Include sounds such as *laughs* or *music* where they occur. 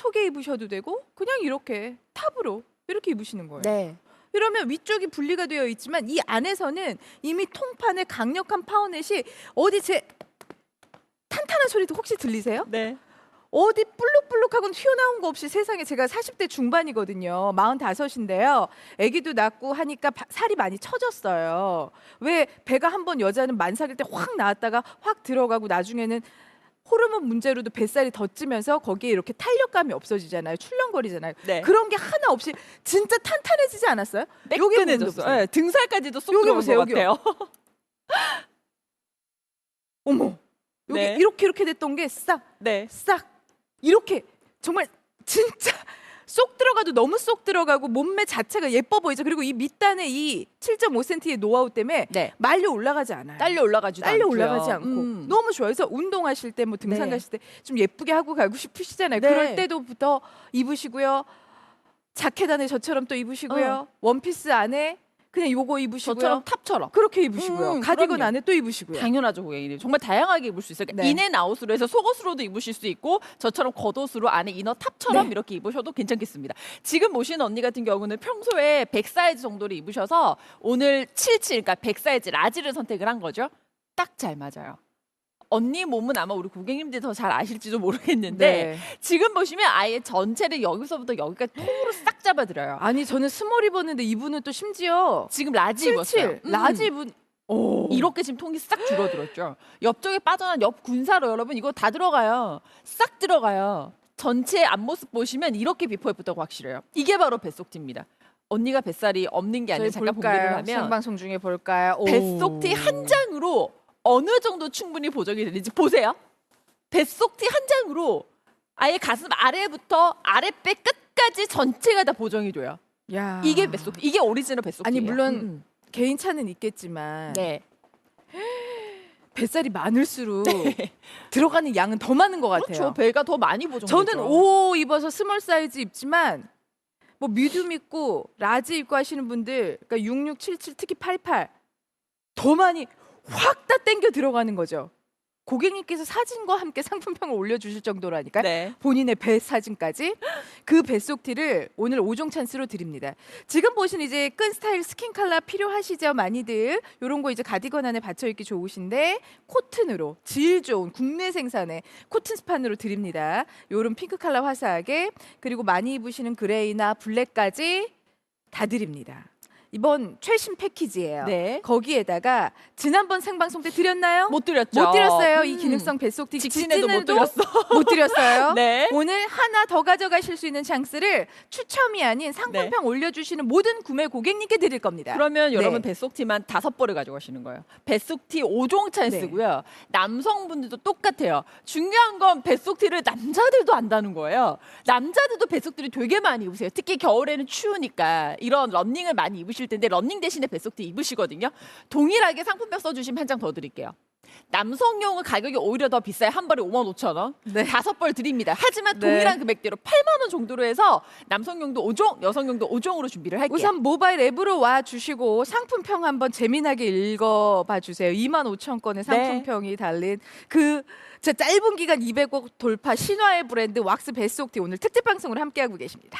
속에 입으셔도 되고 그냥 이렇게 탑으로 이렇게 입으시는 거예요. 네. 이러면 위쪽이 분리가 되어 있지만 이 안에서는 이미 통판의 강력한 파워넷이 어디 제 탄탄한 소리도 혹시 들리세요? 네. 어디 볼록볼록하고 튀어나온 거 없이 세상에 제가 40대 중반이거든요. 45인데요. 아기도 낳고 하니까 바- 살이 많이 처졌어요. 왜 배가 한 번 여자는 만삭일 때 확 나왔다가 확 들어가고 나중에는 호르몬 문제로도 뱃살이 더 찌면서 거기에 이렇게 탄력감이 없어지잖아요. 출렁거리잖아요. 네. 그런 게 하나 없이 진짜 탄탄해지지 않았어요? 여기 부분도 매끈해졌어. 보세요. 네, 등살까지도 쏙 여기 들어온 보세요, 것. 같아요. *laughs* 어머. 여기 네. 이렇게 이렇게 됐던 게 싹 네. 싹 이렇게 정말 진짜 쏙 들어가도 너무 쏙 들어가고 몸매 자체가 예뻐 보이죠. 그리고 이 밑단의 이 7.5cm의 노하우 때문에 네. 말려 올라가지 않아요. 딸려 올라가지도 딸려 않고요. 올라가지 않고 음. 너무 좋아요. 그래서 운동하실 때 뭐 등산 네. 가실 때 좀 예쁘게 하고 가고 싶으시잖아요. 네. 그럴 때도부터 입으시고요. 자켓 안에 저처럼 또 입으시고요. 원피스 안에 그냥 요거 입으시고요. 저처럼 탑처럼. 그렇게 입으시고요. 음, 가디건 그럼요. 안에 또 입으시고요. 당연하죠, 고객님. 정말 다양하게 입을 수 있어요. 그러니까 네. 인앤 아웃으로 해서 속옷으로도 입으실 수 있고 저처럼 겉옷으로 안에 이너 탑처럼 네. 이렇게 입으셔도 괜찮겠습니다. 지금 모시는 언니 같은 경우는 평소에 100 사이즈 정도를 입으셔서 오늘 77, 그러니까 100 사이즈 라지를 선택을 한 거죠. 딱 잘 맞아요. 언니 몸은 아마 우리 고객님들이 더 잘 아실지도 모르겠는데 네. 지금 보시면 아예 전체를 여기서부터 여기까지 통으로 싹 잡아드려요. 아니 저는 스몰 입었는데 이분은 또 심지어 지금 라지 입었어요. 77 음. 라지 입은 오. 이렇게 지금 통이 싹 줄어들었죠. 옆쪽에 빠져난 옆 군사로 여러분 이거 다 들어가요. 싹 들어가요. 전체 앞모습 보시면 이렇게 비포 예쁘다고 확실해요. 이게 바로 뱃속티입니다. 언니가 뱃살이 없는 게 아니라 저희 잠깐 공개를 볼까요? 하면 생방송 중에 볼까요? 오. 뱃속티 한 장으로 어느 정도 충분히 보정이 되는지 보세요. 뱃속티 한 장으로 아예 가슴 아래부터 아랫배 끝 까지 전체가 다 보정이 돼요. 야. 이게 뱃속티, 이게 오리지널 뱃속티. 아니, 물론 개인 차는 있겠지만 네. *gasps* 뱃살이 많을수록 들어가는 양은 더 많은 것 같아요. 그렇죠. 배가 더 많이 보정. 저는 5 입어서 스몰 사이즈 입지만 뭐 미디움 입고 라지 입고 하시는 분들 그러니까 66, 77 특히 88 더 많이 확 다 땡겨 들어가는 거죠. 고객님께서 사진과 함께 상품평을 올려주실 정도라니까 네. 본인의 배 사진까지 그 뱃속 티를 오늘 5종 찬스로 드립니다. 지금 보신 이제 끈 스타일 스킨 컬러 필요하시죠 많이들 요런 거 이제 가디건 안에 받쳐 입기 좋으신데 코튼으로 질 좋은 국내 생산의 코튼 스판으로 드립니다. 요런 핑크 컬러 화사하게 그리고 많이 입으시는 그레이나 블랙까지 다 드립니다. 이번 최신 패키지예요. 네. 거기에다가 지난번 생방송 때 드렸나요? 못 드렸죠. 못 드렸어요. 이 음. 기능성 뱃속티 직진에도 못 직진에도 드렸어. 못 드렸어요. *laughs* 네. 오늘 하나 더 가져가실 수 있는 찬스를 추첨이 아닌 상품평 올려주시는 모든 구매 고객님께 드릴 겁니다. 그러면 여러분 네. 뱃속티만 다섯 벌을 가져가시는 거예요. 뱃속티 5종 찬스고요. 남성분들도 똑같아요. 중요한 건 뱃속티를 남자들도 안다는 거예요. 남자들도 뱃속티를 되게 많이 입으세요. 특히 겨울에는 추우니까 이런 런닝을 많이 입으 실 텐데 런닝 대신에 뱃속티 입으시거든요. 동일하게 상품평 써주시면 한 장 더 드릴게요. 남성용은 가격이 오히려 더 비싸요. 한 벌에 5만 5천 원. 네. 다섯 벌 드립니다. 하지만 네. 동일한 금액대로 8만 원 정도로 해서 남성용도 5종, 여성용도 5종으로 준비를 할게요. 우선 모바일 앱으로 와 주시고 상품평 한번 재미나게 읽어봐 주세요. 2만 5천 건의 네. 상품평이 달린 그 진짜 짧은 기간 200억 돌파 신화의 브랜드 왁스 뱃속티 오늘 특집 방송을 함께하고 계십니다.